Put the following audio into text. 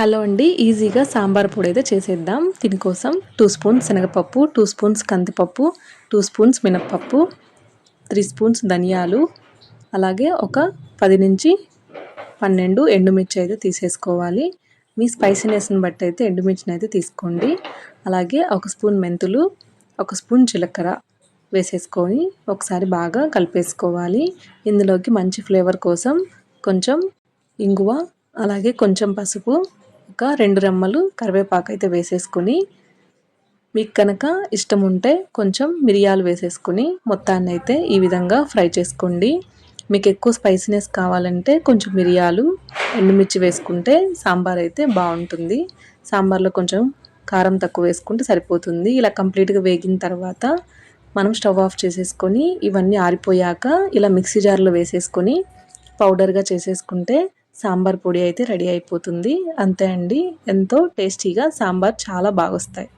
Hello అండి ఈజీగా సాంబార్ పొడి అయితే చేసేద్దాం. దీనికోసం టూ స్పూన్స్ శనగపప్పు టూ స్పూన్స్ కందిపప్పు టూ స్పూన్స్ మినప్పప్పు త్రీ స్పూన్స్ ధనియాలు అలాగే ఒక పది నుంచి పన్నెండు ఎండుమిర్చి అయితే తీసేసుకోవాలి. మీ స్పైసీనెస్ని బట్టి అయితే ఎండుమిర్చిని అయితే తీసుకోండి. అలాగే ఒక స్పూన్ మెంతులు ఒక స్పూన్ జీలకర్ర వేసేసుకొని ఒకసారి బాగా కలిపేసుకోవాలి. ఇందులోకి మంచి ఫ్లేవర్ కోసం కొంచెం ఇంగువ అలాగే కొంచెం పసుపు ఒక రెండు రెమ్మలు కరివేపాకు అయితే వేసేసుకొని మీకు కనుక ఇష్టం ఉంటే కొంచెం మిరియాలు వేసేసుకుని మొత్తాన్ని అయితే ఈ విధంగా ఫ్రై చేసుకోండి. మీకు ఎక్కువ స్పైసీనెస్ కావాలంటే కొంచెం మిరియాలు ఎండుమిర్చి వేసుకుంటే సాంబార్ అయితే బాగుంటుంది. సాంబార్లో కొంచెం కారం తక్కువ వేసుకుంటే సరిపోతుంది. ఇలా కంప్లీట్గా వేగిన తర్వాత మనం స్టవ్ ఆఫ్ చేసేసుకొని ఇవన్నీ ఆరిపోయాక ఇలా మిక్సీ జార్లో వేసేసుకొని పౌడర్గా చేసేసుకుంటే సాంబార్ పొడి అయితే రెడీ అయిపోతుంది. అంతే అండి. ఎంతో టేస్టీగా సాంబార్ చాలా బాగొస్తాయి.